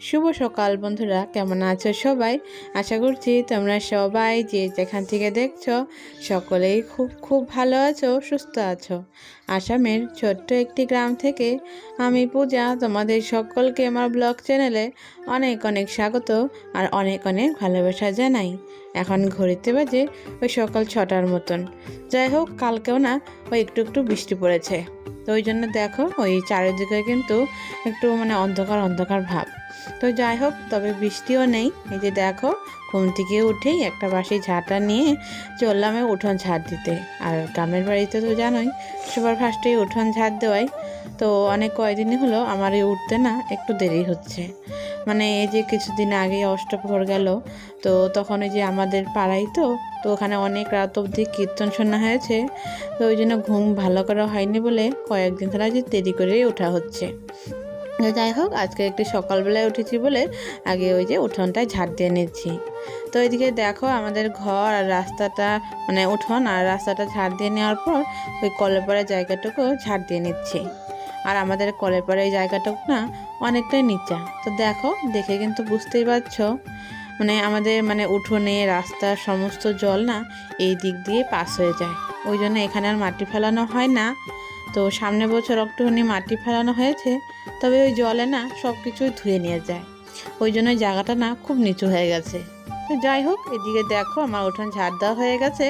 শুভ সকাল বন্ধুরা, কেমন আছো সবাই? আশা করছি তোমরা সবাই যে যেখান থেকে দেখছ, সকলেই খুব খুব ভালো আছো, সুস্থ আছো। আসামের ছোট্ট একটি গ্রাম থেকে আমি পূজা, তোমাদের সকলকে আমার ব্লগ চ্যানেলে অনেক অনেক স্বাগত আর অনেক অনেক ভালোবাসা জানাই। এখন ঘড়িতে বাজে ওই সকাল ছটার মতন। যাই হোক, কালকেও না, ওই একটু একটু বৃষ্টি পড়েছে। তো ওই জন্য দেখো, ওই চারিদিকে কিন্তু একটু মানে অন্ধকার অন্ধকার ভাব। তো যাই হোক, তবে বৃষ্টিও নেই। এই যে দেখো, ঘুম থেকে উঠেই একটা বাসি ঝাঁটা নিয়ে চললাম উঠোন ঝাড় দিতে। আর গ্রামের বাড়িতে তো জানোই, সবার ফার্স্টেই উঠোন ঝাড় দেওয়াই। তো অনেক কয়দিনই হলো আমার এই উঠতে না একটু দেরি হচ্ছে। মানে এই যে কিছুদিন আগে অষ্টপ্রহর গেল, তো তখন ওই যে আমাদের পাড়াই তো তো ওখানে অনেক রাত অবধি কীর্তন শোনা হয়েছে। তো ওই জন্য ঘুম ভালো করা হয়নি বলে কয়েকদিন ধরে যে দেরি করেই ওঠা হচ্ছে। যাই হোক, আজকে একটু সকালবেলায় উঠেছি বলে আগে ওই যে উঠোনটায় ঝাড় দিয়ে নিচ্ছি। তো এদিকে দেখো আমাদের ঘর আর রাস্তাটা মানে উঠোন আর রাস্তাটা ঝাড় দিয়ে নেওয়ার পর ওই কলেপাড়ার জায়গাটুকু ঝাড় দিয়ে নিচ্ছি। আর আমাদের কলেপাড়ার এই জায়গাটুকু না অনেকটাই নিচা। তো দেখো, দেখে কিন্তু বুঝতেই পারছ মানে আমাদের মানে উঠোনে, রাস্তা, সমস্ত জল না এই দিক দিয়ে পাস হয়ে যায়। ওই জন্য এখানে আর মাটি ফেলানো হয় না। তো সামনে বছর একটুখানি মাটি ফেলানো হয়েছে, তবে ওই জলে না সব কিছুই ধুয়ে নিয়ে যায়। ওই জন্য জায়গাটা না খুব নিচু হয়ে গেছে। তো যাই হোক, এদিকে দেখো আমার উঠোন ঝাড় দেওয়া হয়ে গেছে,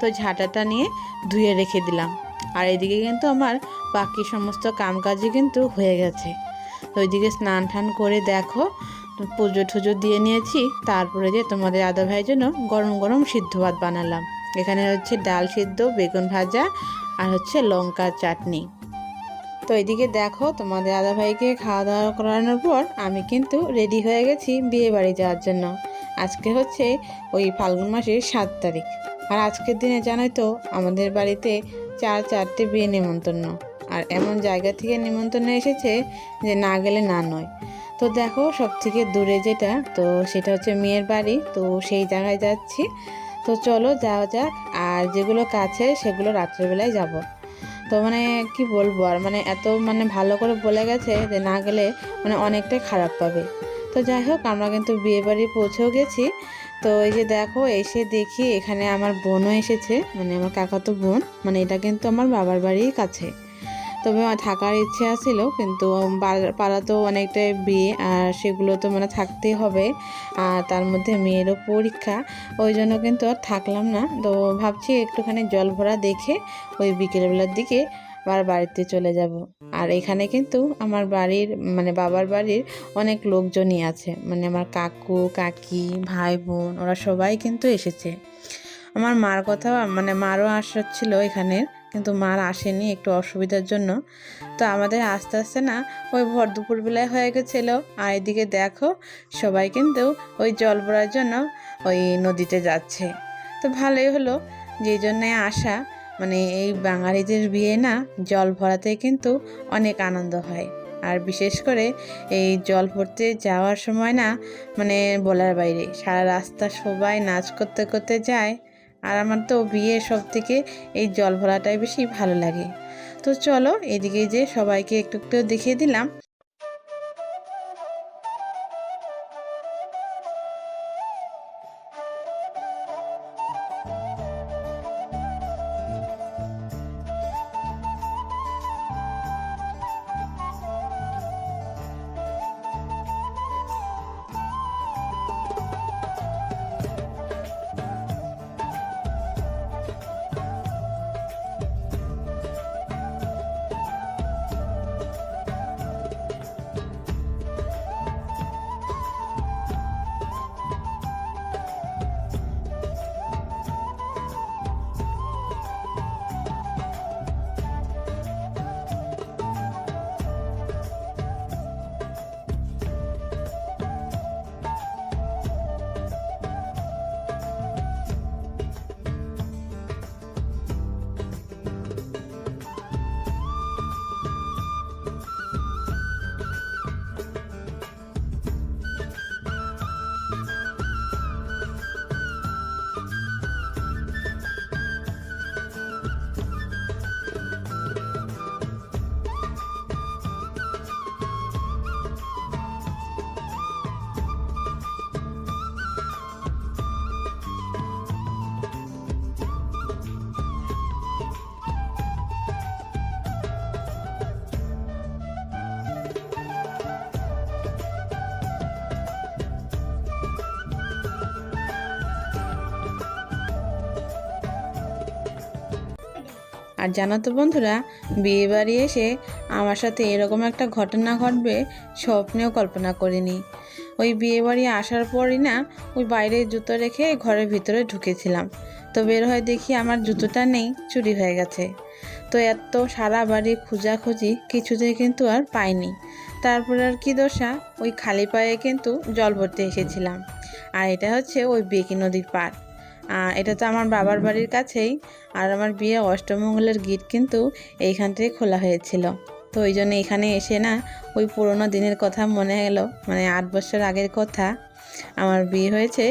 তো ঝাঁটাটা নিয়ে ধুয়ে রেখে দিলাম। আর এদিকে কিন্তু আমার বাকি সমস্ত কামকাজই কিন্তু হয়ে গেছে। তো ওইদিকে স্নান টান করে দেখো, পুজো টুজো দিয়ে নিয়েছি, তারপরে যে তোমাদের আদা ভাইয়ের জন্য গরম গরম সিদ্ধ ভাত বানালাম। এখানে হচ্ছে ডাল সিদ্ধ, বেগুন ভাজা আর হচ্ছে লঙ্কার চাটনি। তো এদিকে দেখো তোমাদের দাদা ভাইকে খাওয়া দাওয়া করানোর পর আমি কিন্তু রেডি হয়ে গেছি বিয়ে বাড়ি যাওয়ার জন্য। আজকে হচ্ছে ওই ফাল্গুন মাসের সাত তারিখ। আর আজকের দিনে জানোই তো আমাদের বাড়িতে চার, চারটে বিয়ে নেমন্তন্ন আর এমন জায়গা থেকে নেমন্তন্ন এসেছে যে না গেলে না নয়। তো দেখো সব থেকে দূরে যেটা, তো সেটা হচ্ছে মেয়ের বাড়ি। তো সেই জায়গায় যাচ্ছি। তো চলো যাওয়া যাক। আর যেগুলো কাছে, সেগুলো রাত্রেবেলায় যাব। তো মানে কি বলব আর মানে এত মানে ভালো করে বলে গেছে যে না গেলে মানে অনেকটাই খারাপ পাবে। তো যাই হোক, আমরা কিন্তু বিয়ে বাড়ি পৌঁছেও গেছি। তো এই যে দেখো, এসে দেখি এখানে আমার বোনও এসেছে মানে আমার কাকাতো বোন মানে এটা কিন্তু আমার বাবার বাড়ির কাছে। তবে থাকার ইচ্ছে আছিল, কিন্তু পাড়া তো অনেকটাই বিয়ে, আর সেগুলো তো মানে থাকতেই হবে। আর তার মধ্যে মেয়েরও পরীক্ষা, ওই জন্য কিন্তু আর থাকলাম না। তো ভাবছি একটুখানি জল ভরা দেখে ওই বিকেলবেলার দিকে আবার বাড়িতে চলে যাব। আর এখানে কিন্তু আমার বাড়ির মানে বাবার বাড়ির অনেক লোকজনই আছে। মানে আমার কাকু, কাকি ভাই বোন ওরা সবাই কিন্তু এসেছে। আমার মার কথা মানে মারও আসাচ্ছিল এখানে কিন্তু মার আসেনি একটু অসুবিধার জন্য। তো আমাদের আস্তে আস্তে না ওই ভর দুপুরবেলায় হয়ে গেছিল। আর এদিকে দেখো, সবাই কিন্তু ওই জল ভরার জন্য ওই নদীতে যাচ্ছে। তো ভালোই হলো, যেই জন্যে আসা। মানে এই বাঙালিদের বিয়ে না, জল ভরাতে কিন্তু অনেক আনন্দ হয়। আর বিশেষ করে এই জল ভরতে যাওয়ার সময় না মানে বলার বাইরে, সারা রাস্তা সবাই নাচ করতে করতে যায়। আর আমার তো বিয়ে সব থেকে এই জল ভরাটাই বেশি ভালো লাগে। তো চলো, এদিকে যে সবাইকে একটু একটু দেখিয়ে দিলাম। আর জানো তো বন্ধুরা, বিয়ে বাড়ি এসে আমার সাথে এরকম একটা ঘটনা ঘটবে স্বপ্নেও কল্পনা করিনি। ওই বিয়ে বাড়ি আসার পরই না ওই বাইরে জুতো রেখে ঘরের ভিতরে ঢুকেছিলাম। তো বের হয়ে দেখি আমার জুতোটা নেই, চুরি হয়ে গেছে। তো এত সারা বাড়ি খোঁজাখুঁজি কিছুতেই কিন্তু আর পাইনি। তারপর আর কি দশা, ওই খালি পায়ে কিন্তু জল ভরতে এসেছিলাম। আর এটা হচ্ছে ওই বেকি নদীর পাড়। আর এটা তো আমার বাবার বাড়ির কাছেই। আর আমার বিয়ে অষ্টমঙ্গলের গিট কিন্তু এইখান থেকে খোলা হয়েছিল। তো ওই জন্য এখানে এসে না ওই পুরোনো দিনের কথা মনে এলো। মানে আট বছর আগের কথা আমার বিয়ে হয়েছে।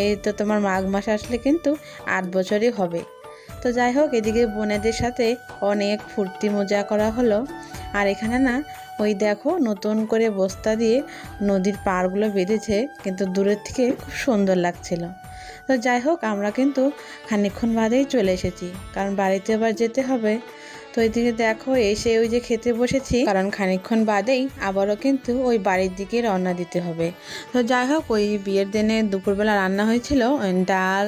এই তো তোমার মাঘ মাস আসলে কিন্তু আট বছরই হবে। তো যাই হোক, এদিকে বোনেদের সাথে অনেক ফুর্তি মজা করা হলো। আর এখানে না ওই দেখো নতুন করে বস্তা দিয়ে নদীর পাড়গুলো বেঁধেছে। কিন্তু দূরের থেকে খুব সুন্দর লাগছিল। তো যাই হোক, আমরা কিন্তু খানিকক্ষণ বাদেই চলে এসেছি। কারণ বাড়িতে আবার যেতে হবে। তো এদিকে দেখো, এসে ওই যে খেতে বসেছি। কারণ খানিকক্ষণ বাদেই আবারও কিন্তু ওই বাড়ির দিকে রওনা দিতে হবে। তো যাই হোক, ওই বিয়ের দিনে দুপুরবেলা রান্না হয়েছিল ডাল,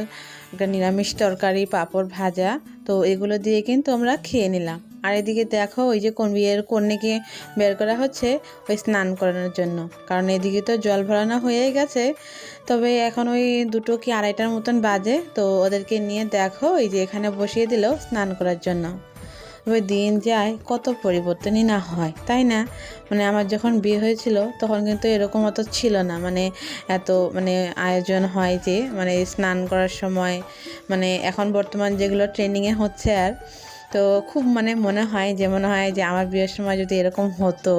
একটা নিরামিষ তরকারি, পাঁপড় ভাজা। তো এগুলো দিয়ে কিন্তু আমরা খেয়ে নিলাম। আর এদিকে দেখো, ওই যে কোন বিয়ের কন্যাকে বের করা হচ্ছে? ওই স্নান করানোর জন্য। কারণ এদিকে তো জল ভরানো হয়ে গেছে। তবে এখন ওই দুটো কি আড়াইটার মতন বাজে। তো ওদেরকে নিয়ে দেখো, ওই যে এখানে বসিয়ে দিল স্নান করার জন্য। তবে দিন যায়, কত পরিবর্তনই না হয়, তাই না? মানে আমার যখন বিয়ে হয়েছিল, তখন কিন্তু এরকম অত ছিল না। মানে এত মানে আয়োজন হয় যে মানে স্নান করার সময় মানে এখন বর্তমান যেগুলো ট্রেনিংয়ে হচ্ছে আর তো খুব মানে মনে হয় যে, মনে হয় যে আমার বিয়ের সময় যদি এরকম হতো।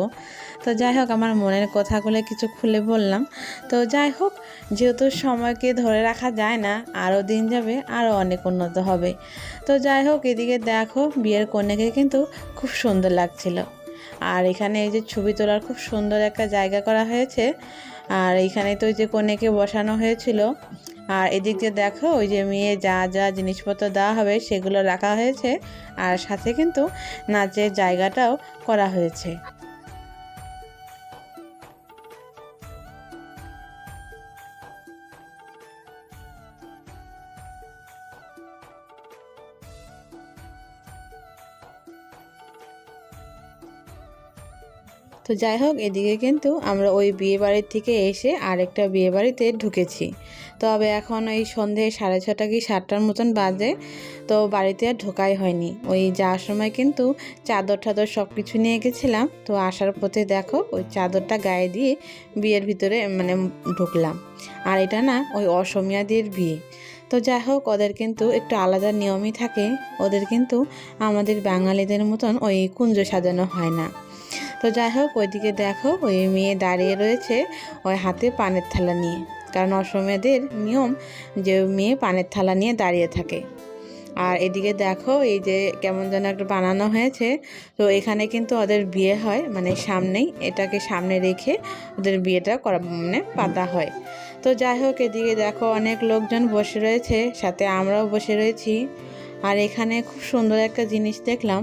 তো যাই হোক, আমার মনের কথাগুলো কিছু খুলে বললাম। তো যাই হোক, যেহেতু সময়কে ধরে রাখা যায় না, আরও দিন যাবে, আরও অনেক উন্নত হবে। তো যাই হোক, এদিকে দেখো, বিয়ের কন্যাকে কিন্তু খুব সুন্দর লাগছিল। আর এখানে এই যে ছবি তোলার খুব সুন্দর একটা জায়গা করা হয়েছে। আর এইখানে তো যে কনেকে বসানো হয়েছিল আর এদিক দিয়ে দেখো, ওই যে মেয়ে যা যা জিনিসপত্র দেওয়া হবে সেগুলো রাখা হয়েছে। আর সাথে কিন্তু নাচের জায়গাটাও করা হয়েছে। তো যাই হোক, এদিকে কিন্তু আমরা ওই বিয়ে বাড়ির থেকে এসে আরেকটা বিয়ে বাড়িতে ঢুকেছি। তবে এখন ওই সন্ধে সাড়ে ছটা কি সাতটার মতন বাজে, তো বাড়িতে আর ঢোকাই হয়নি। ওই যাওয়ার সময় কিন্তু চাদর টাদর সব কিছু নিয়ে গেছিলাম, তো আসার পথে দেখো ওই চাদরটা গায়ে দিয়ে বিয়ের ভিতরে মানে ঢুকলাম। আর এটা না ওই অসমিয়াদের বিয়ে। তো যাই হোক, ওদের কিন্তু একটু আলাদা নিয়মই থাকে। ওদের কিন্তু আমাদের বাঙালিদের মতন ওই কুঞ্জ সাজানো হয় না। তো যাই হোক, ওইদিকে দেখো, ওই মেয়ে দাঁড়িয়ে রয়েছে ওই হাতে পানের থালা নিয়ে। কারণ অসমেদের নিয়ম যে মেয়ে পানের থালা নিয়ে দাঁড়িয়ে থাকে। আর এদিকে দেখো, এই যে কেমন যেন একটা বানানো হয়েছে। তো এখানে কিন্তু ওদের বিয়ে হয় মানে সামনেই এটাকে সামনে রেখে ওদের বিয়েটা করা মানে পাতা হয়। তো যাই হোক, এদিকে দেখো অনেক লোকজন বসে রয়েছে, সাথে আমরাও বসে রয়েছি। আর এখানে খুব সুন্দর একটা জিনিস দেখলাম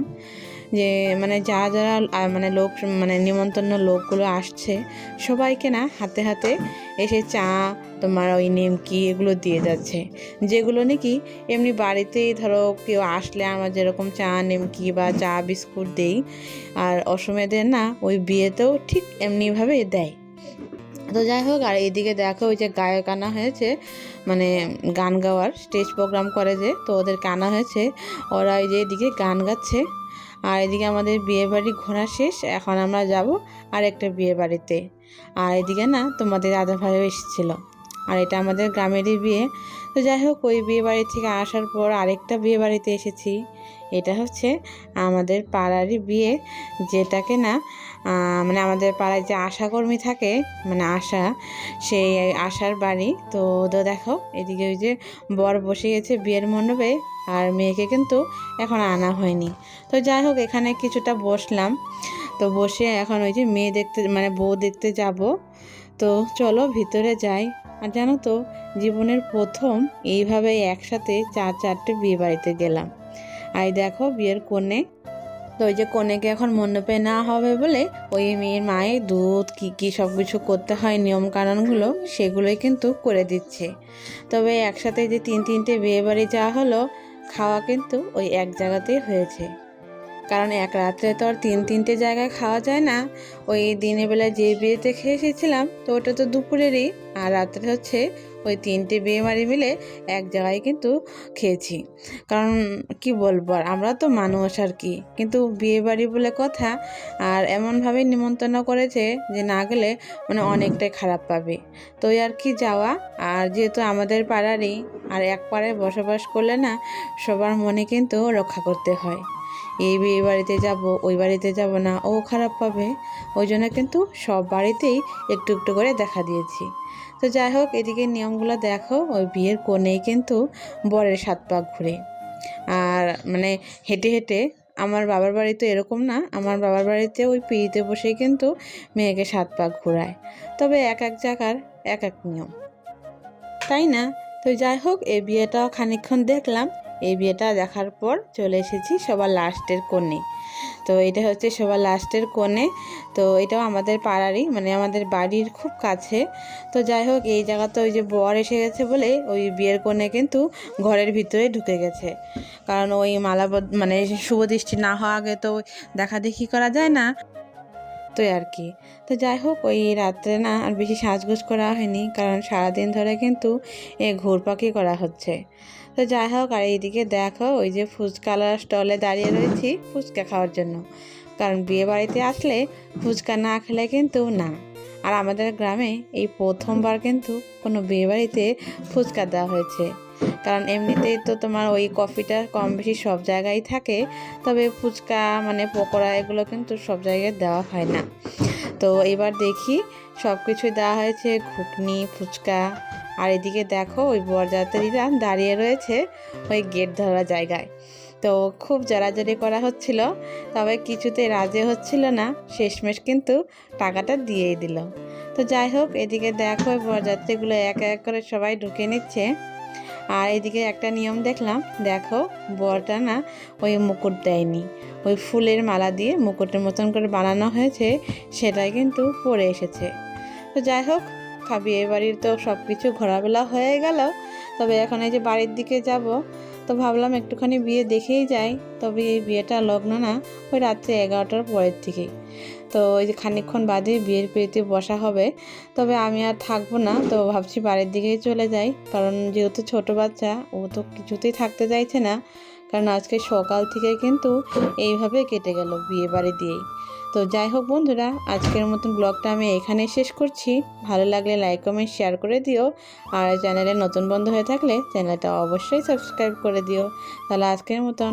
যে মানে যারা যারা মানে লোক মানে নিমন্ত্রণ লোকগুলো আসছে, সবাইকে না হাতে হাতে এসে চা, তোমার ওই নিমকি এগুলো দিয়ে যাচ্ছে। যেগুলো নাকি এমনি বাড়িতেই ধরো কেউ আসলে আমরা যেরকম চা, নিমকি বা চা, বিস্কুট দেই, আর অসমেদের না ওই বিয়েতেও ঠিক এমনিভাবে দেয়। তো যাই হোক, আর এইদিকে দেখো ওই যে গায়ক আনা হয়েছে মানে গান গাওয়ার, স্টেজ প্রোগ্রাম করে যে, তো ওদের আনা হয়েছে, ওরা ওই যে এদিকে গান গাচ্ছে। আর এদিকে আমাদের বিয়ে বাড়ি ঘোরা শেষ, এখন আমরা যাব আর একটা বিয়ে বাড়িতে আর এদিকে না তোমাদের দাদা ভাইও এসেছিল। আর এটা আমাদের গ্রামেরই বিয়ে। তো যাই হোক, ওই বিয়ে বাড়ি থেকে আসার পর আরেকটা বিয়ে বাড়িতে এসেছি। এটা হচ্ছে আমাদের পাড়ারই বিয়ে, যেটাকে না মানে আমাদের পাড়ায় যে আশাকর্মী থাকে মানে আশা, সেই আশার বাড়ি। তো তো দেখো, এদিকে ওই যে বর বসে গেছে বিয়ের মণ্ডপে, আর মেয়েকে কিন্তু এখন আনা হয়নি। তো যাই হোক, এখানে কিছুটা বসলাম। তো বসে এখন ওই যে মেয়ে দেখতে মানে বউ দেখতে যাব। তো চলো ভিতরে যাই। আর জানো তো, জীবনের প্রথম এইভাবে একসাথে চার, চারটে বিয়ে বাড়িতে গেলাম। আর দেখো বিয়ের কনে, তো ওই যে কনেকে এখন মণ্ডপে না হবে বলে ওই মেয়ের মায়ের দুধ, কী কী সব কিছু করতে হয়, নিয়মকানুনগুলো সেগুলোই কিন্তু করে দিচ্ছে। তবে একসাথে যে তিন, তিনটে বিয়ে বাড়ি যাওয়া হলো, খাওয়া কিন্তু ওই এক জায়গাতেই হয়েছে। কারণ এক রাত্রে তো আর তিন তিনটে জায়গায় খাওয়া যায় না। ওই দিনের বেলা যে বিয়েতে খেয়ে এসেছিলাম, তো ওটা তো দুপুরেরই। আর রাত্রে হচ্ছে ওই তিনটে বিয়ে বাড়ি মিলে এক জায়গায় কিন্তু খেয়েছি। কারণ কি বলব, আর আমরা তো মানুষ আর কি। কিন্তু বিয়ে বাড়ি বলে কথা, আর এমনভাবে নিমন্ত্রণ করেছে যে না গেলে মানে অনেকটাই খারাপ পাবে। তো আর কি যাওয়া, আর যেহেতু আমাদের পাড়ারই, আর এক পাড়ায় বসবাস করলে না, সবার মনে কিন্তু রক্ষা করতে হয়। এই বিয়ে বাড়িতে যাব, ওই বাড়িতে যাব না, ও খারাপ পাবে ওই জন্য কিন্তু সব বাড়িতেই একটু একটু করে দেখা দিয়েছি। তো যাই হোক, এদিকে নিয়মগুলো দেখো, ওই বিয়ের কোণেই কিন্তু বরের সাত পাক ঘুরে। আর মানে হেঁটে হেঁটে আমার বাবার বাড়ি তো এরকম না, আমার বাবার বাড়িতে ওই পিড়িতে বসেই কিন্তু মেয়েকে সাত পাক ঘোরায়। তবে এক এক জায়গার এক এক নিয়ম। তাই না? তো যাই হোক, এই বিয়েটাও খানিকক্ষণ দেখলাম এই বিয়েটা দেখার পর চলে এসেছি সবার লাস্টের কোণে। তো এটা হচ্ছে সবার লাস্টের কোণে। তো এটাও আমাদের পাড়ারই মানে আমাদের বাড়ির খুব কাছে। তো যাই হোক, এই জায়গাতে ওই যে বর এসে গেছে বলে ওই বিয়ের কোণে কিন্তু ঘরের ভিতরে ঢুকে গেছে। কারণ ওই মালাবদ মানে শুভ দৃষ্টি না হওয়া আগে তো দেখা দেখি করা যায় না। তো আর কি তো যাই হোক, ওই রাত্রে না আর বেশি সাজগোজ করা হয়নি, কারণ সারাদিন ধরে কিন্তু এ ঘুরপাকি করা হচ্ছে। তো যাই হোক, আর এইদিকে দেখো, ওই যে ফুচকালার স্টলে দাঁড়িয়ে রয়েছি ফুচকা খাওয়ার জন্য। কারণ বিয়ে বাড়িতে আসলে ফুচকা না খেলে কিন্তু না। আর আমাদের গ্রামে এই প্রথমবার কিন্তু কোনো বিয়ে বাড়িতে ফুচকা দেওয়া হয়েছে। কারণ এমনিতেই তো তোমার ওই কফিটা কম বেশি সব জায়গায় থাকে, তবে ফুচকা মানে পকোড়া এগুলো কিন্তু সব জায়গায় দেওয়া হয় না। তো এবার দেখি সব কিছুই দেওয়া হয়েছে, ঘুগনি, ফুচকা, আর এদিকে দেখো ওই বরযাত্রীরা দাঁড়িয়ে রয়েছে ওই গেট ধরা জায়গায়। তো খুব জড়াজড়ি করা হচ্ছিল, তবে কিছুতে রাজি হচ্ছিল না, শেষমেশ কিন্তু টাকাটা দিয়েই দিল। তো যাই হোক, এদিকে দেখো বরযাত্রীগুলো এক এক করে সবাই ঢুকে নিচ্ছে। আর এদিকে একটা নিয়ম দেখলাম, দেখো বরটা না ওই মুকুট দেয়নি। ওই ফুলের মালা দিয়ে মুকুটের মতন করে বানানো হয়েছে, সেটাই কিন্তু পরে এসেছে। তো যাই হোক বিয়ে বাড়ির তো সব কিছু ঘোরাবেলা হয়ে গেল। তবে এখন এই যে বাড়ির দিকে যাব, তো ভাবলাম একটুখানি বিয়ে দেখেই যাই। তবে এই বিয়েটা লগ্ন না, ওই রাত্রে এগারোটার পরের থেকেই তো ওই যে খানিকক্ষণ বাদে বিয়ের পিড়িতে বসা হবে। তবে আমি আর থাকব না, তো ভাবছি বাড়ির দিকেই চলে যাই। কারণ যেহেতু ছোট বাচ্চা, ও তো কিছুতেই থাকতে চাইছে না। কারণ আজকে সকাল থেকে কিন্তু এইভাবে কেটে গেল বিয়ে বাড়ি দিয়েই। তো যাই হোক বন্ধুরা, আজকের মতন ব্লগটা আমি এখানে শেষ করছি। ভালো লাগলে লাইক, কমেন্ট, শেয়ার করে দিও। আর চ্যানেলে নতুন বন্ধু হয়ে থাকলে চ্যানেলটা অবশ্যই সাবস্ক্রাইব করে দিও। তাহলে আজকের মতন